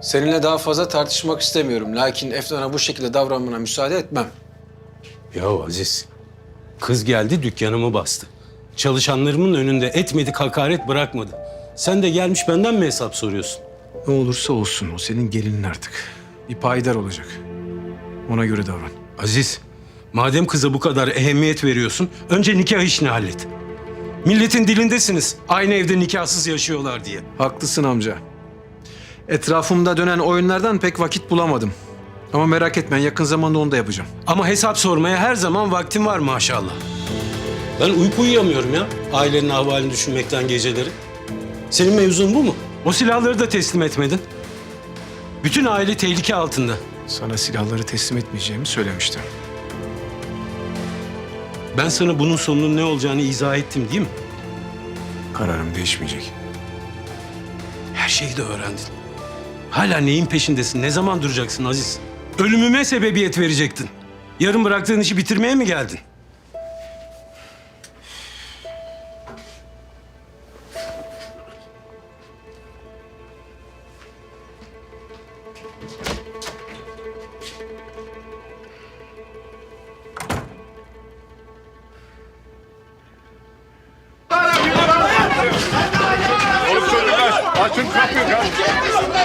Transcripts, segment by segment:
Seninle daha fazla tartışmak istemiyorum. Lakin Efnan'a bu şekilde davranmana müsaade etmem. Ya Aziz, kız geldi dükkanımı bastı. Çalışanlarımın önünde etmedik hakaret bırakmadı. Sen de gelmiş benden mi hesap soruyorsun? Ne olursa olsun o senin gelinin artık. Bir payidar olacak. Ona göre davran. Aziz, madem kıza bu kadar ehemmiyet veriyorsun, önce nikah işini hallet. Milletin dilindesiniz. Aynı evde nikahsız yaşıyorlar diye. Haklısın amca. Etrafımda dönen oyunlardan pek vakit bulamadım. Ama merak etme yakın zamanda onu da yapacağım. Ama hesap sormaya her zaman vaktim var maşallah. Ben uyku uyuyamıyorum ya ailenin ahvalini düşünmekten geceleri. Senin mevzun bu mu? O silahları da teslim etmedin. Bütün aile tehlike altında. Sana silahları teslim etmeyeceğimi söylemiştim. Ben sana bunun sonunun ne olacağını izah ettim değil mi? Kararım değişmeyecek. Her şeyi de öğrendin. Hala neyin peşindesin? Ne zaman duracaksın Aziz? Ölümüme sebebiyet verecektin. Yarın bıraktığın işi bitirmeye mi geldin? Açın kapıyı.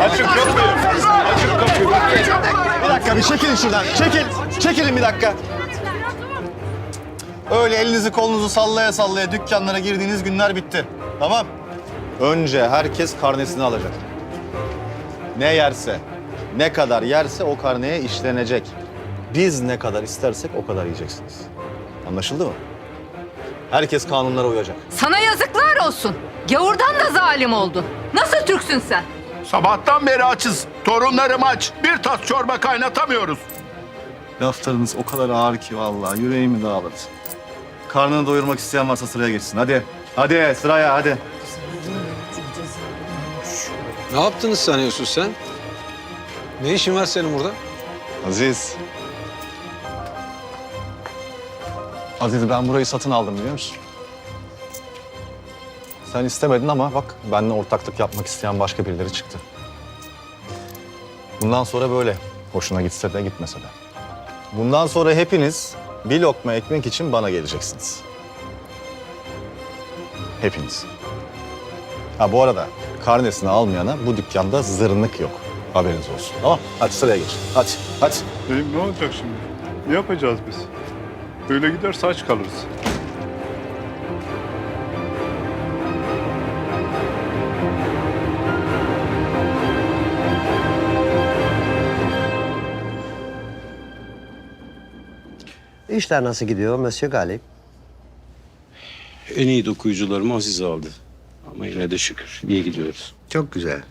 Açın kapıyı. Açın kapıyı. Bir dakika bir çekilin şuradan. Çekil. Çekilin bir dakika. Öyle elinizi kolunuzu sallaya sallaya dükkanlara girdiğiniz günler bitti. Tamam. Önce herkes karnesini alacak. Ne yerse, ne kadar yerse o karneye işlenecek. Biz ne kadar istersek o kadar yiyeceksiniz. Anlaşıldı mı? Herkes kanunlara uyacak. Sana yazıklar olsun. Gavurdan da zalim oldun. Nasıl Türksün sen? Sabahtan beri açız. Torunlarım aç. Bir tas çorba kaynatamıyoruz. Laflarınız o kadar ağır ki vallahi yüreğimi dağladı. Karnını doyurmak isteyen varsa sıraya geçsin. Hadi. Hadi sıraya hadi. Ne yaptınız sanıyorsun sen? Ne işin var senin burada? Aziz. Aziz ben burayı satın aldım biliyor musun? Sen istemedin ama bak benimle ortaklık yapmak isteyen başka birileri çıktı. Bundan sonra böyle. Hoşuna gitse de gitmese de. Bundan sonra hepiniz bir lokma ekmek için bana geleceksiniz. Hepiniz. Ha bu arada karnesini almayana bu dükkanda zırnık yok. Haberiniz olsun. Tamam Hadi sıraya geç. Hadi, hadi. Benim ne olacak şimdi? Ne yapacağız biz? Böyle giderse aç kalırız. İşler nasıl gidiyor Monsieur Galip? En iyi dokuyucularımı Aziz aldı. Ama yine de şükür iyi gidiyoruz. Çok güzel.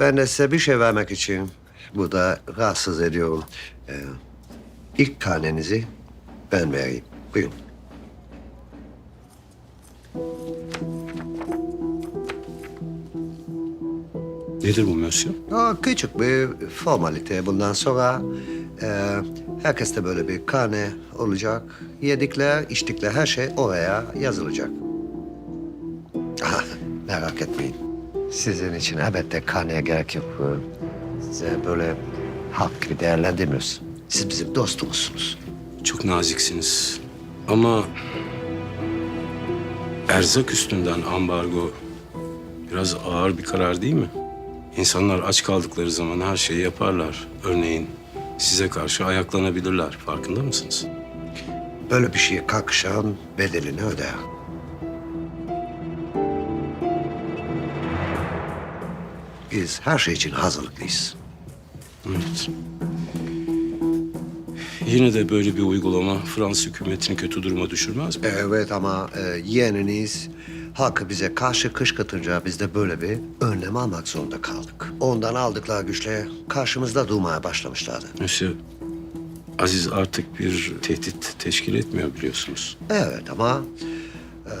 Ben de size bir şey vermek için burada rahatsız ediyorum. Ee, ilk karnenizi ben vereyim. Buyurun. Nedir bu Mösyö? O küçük bir formalite. Bundan sonra e, herkeste böyle bir karne olacak. Yedikler, içtikler her şey oraya yazılacak. Ah, merak etmeyin. Sizin için elbette karneye gerek yok. Size böyle halk gibi değerlendirmiyoruz. Siz bizim dostumuzsunuz. Çok naziksiniz. Ama erzak üstünden ambargo biraz ağır bir karar değil mi? İnsanlar aç kaldıkları zaman her şeyi yaparlar. Örneğin size karşı ayaklanabilirler. Farkında mısınız? Böyle bir şeye kalkışan bedelini öder. Biz her şey için hazırlıklıyız. Evet. Yine de böyle bir uygulama Fransız hükümetini kötü duruma düşürmez mi? Evet ama e, yeğeniniz halkı bize karşı kışkırtınca biz de böyle bir önlem almak zorunda kaldık. Ondan aldıkları güçle karşımızda durmaya başlamışlardı. Monsieur, Aziz artık bir tehdit teşkil etmiyor biliyorsunuz. Evet ama e,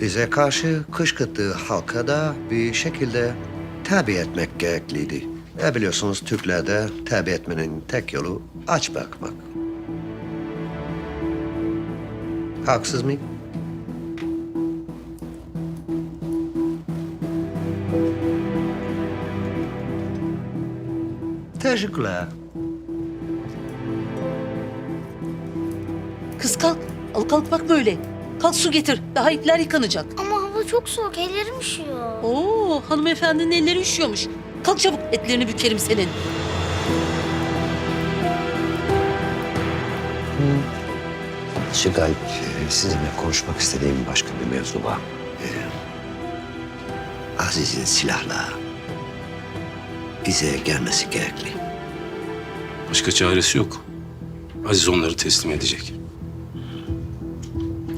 bize karşı kışkırttığı halka da bir şekilde tabi etmek gerekliydi. E biliyorsunuz Türklerde tabi etmenin tek yolu aç bırakmak. Haksız mıyım? Teşekkürler. Kız kalk. Al kalk bak böyle. Kalk su getir. Daha ipler yıkanacak. Ama hava çok soğuk, ellerim üşüyor. Oo hanımefendinin elleri üşüyormuş. Kalk çabuk etlerini bükerim senin. Şu Galip, e, sizinle konuşmak istediğim başka bir mevzu var. Ee, Aziz'in silahla bize gelmesi gerekli. Başka çaresi yok. Aziz onları teslim edecek.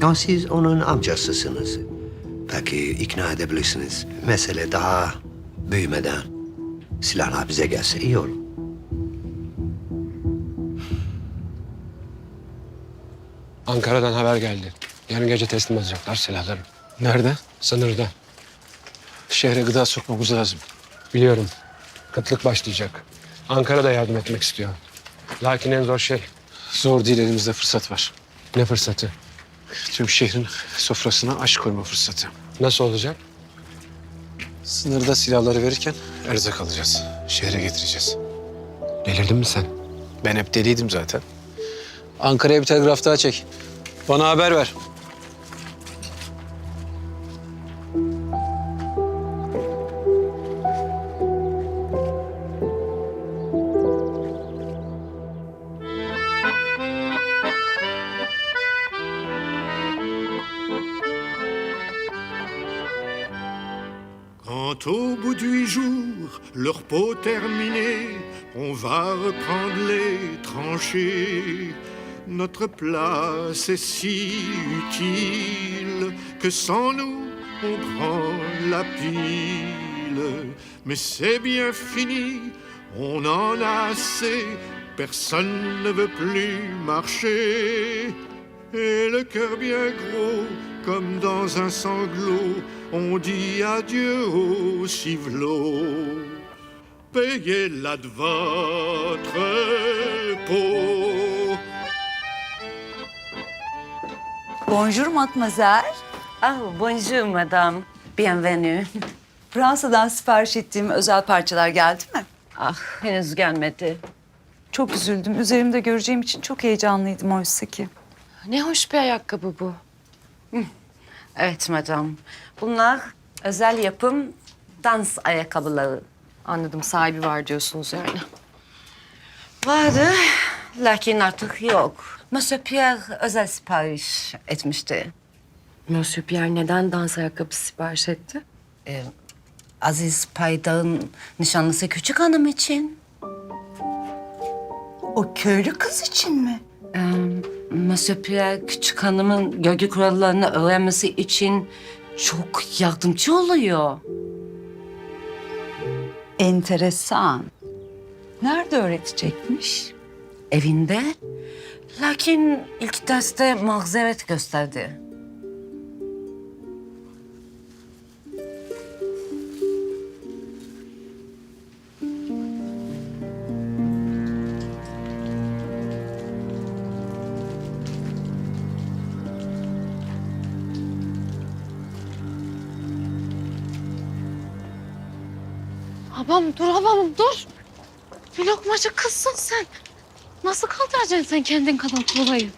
Ama siz onun amcasısınız. Belki ikna edebilirsiniz. Mesele daha büyümeden silahlar bize gelse iyi olur. Ankara'dan haber geldi. Yarın gece teslim edecekler silahları. Nerede? Sınırda. Şehre gıda sokmamız lazım. Biliyorum. Kıtlık başlayacak. Ankara da yardım etmek istiyor. Lakin en zor şey Zor değil elimizde fırsat var. ne fırsatı? Tüm şehrin sofrasına aş koyma fırsatı. Nasıl olacak? Sınırda silahları verirken erzak alacağız. Şehre getireceğiz. Delirdin mi sen? Ben hep deliydim zaten. Ankara'ya bir telgraf daha çek. Bana haber ver. Quand au bout du huit jours, leur peau terminée, on va reprendre les tranchées. Notre place est si utile que sans nous, on prend la pile. Mais c'est bien fini, on en a assez, personne ne veut plus marcher. Et le cœur bien gros, comme dans un sanglot, on dit adieu au civelot. Payez-la de votre peau. Bonjour mademoiselle. Ah bonjour madame. Bienvenue. Fransa'dan sipariş ettiğim özel parçalar geldi mi? Ah henüz gelmedi. Çok üzüldüm. Üzerimde göreceğim için çok heyecanlıydım oysa ki. Ne hoş bir ayakkabı bu. Evet madam. Bunlar özel yapım dans ayakkabıları. Anladım sahibi var diyorsunuz yani. Vardı lakin artık yok. Monsieur Pierre özel sipariş etmişti. Monsieur Pierre neden dans ayakkabısı sipariş etti? Ee, Aziz Paydar'ın nişanlısı küçük hanım için. O köylü kız için mi? Ee, Monsieur Pierre küçük hanımın gölge kurallarını öğrenmesi için çok yardımcı oluyor. Enteresan. Nerede öğretecekmiş? Evinde. Lakin ilk derste mazeret gösterdi. Babam dur babam dur. Bir lokmacı kızsın sen. Nasıl kaldıracaksın sen kendin kadar kolayı?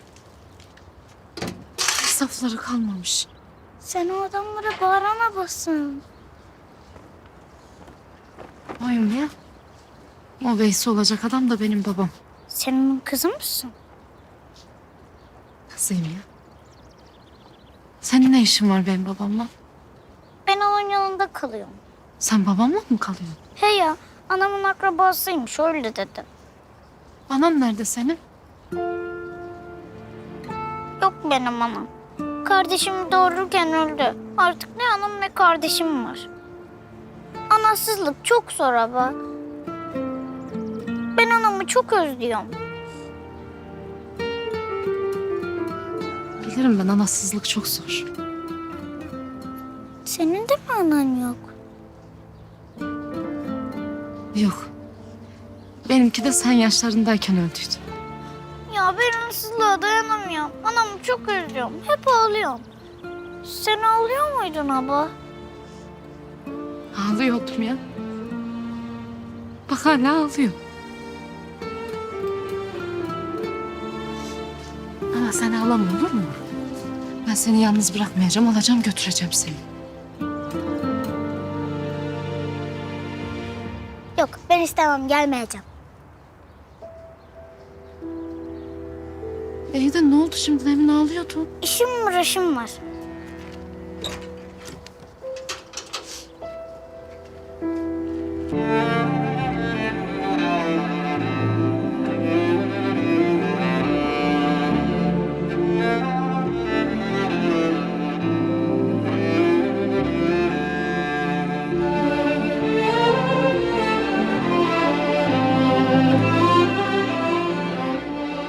Safları kalmamış. Sen o adamlara bağırana basın. Oyum ya. O Veysi olacak adam da benim babam. Sen onun kızı mısın? Kızıyım ya. Senin ne işin var benim babamla? Ben onun yanında kalıyorum. Sen babamla mı kalıyorsun? He ya, anamın akrabasıymış, öyle dedi. Anam nerede senin? Yok benim anam. Kardeşimi doğururken öldü. Artık ne anam ne kardeşim var. Anasızlık çok zor ama. Ben anamı çok özlüyorum. Bilirim ben anasızlık çok zor. Senin de mi anan yok? Yok. Benimki de sen yaşlarındayken öldüydü. Ya ben ıssızlığa dayanamıyorum. Anamı çok özlüyorum. Hep ağlıyorum. Sen ağlıyor muydun abla? Ağlıyordum ya. Bak hala ağlıyor. Ama sen ağlama olur mu? Ben seni yalnız bırakmayacağım. Alacağım götüreceğim seni. İstemem gelmeyeceğim. İyi de ne oldu şimdi? Demin ağlıyordun. İşim uğraşım var.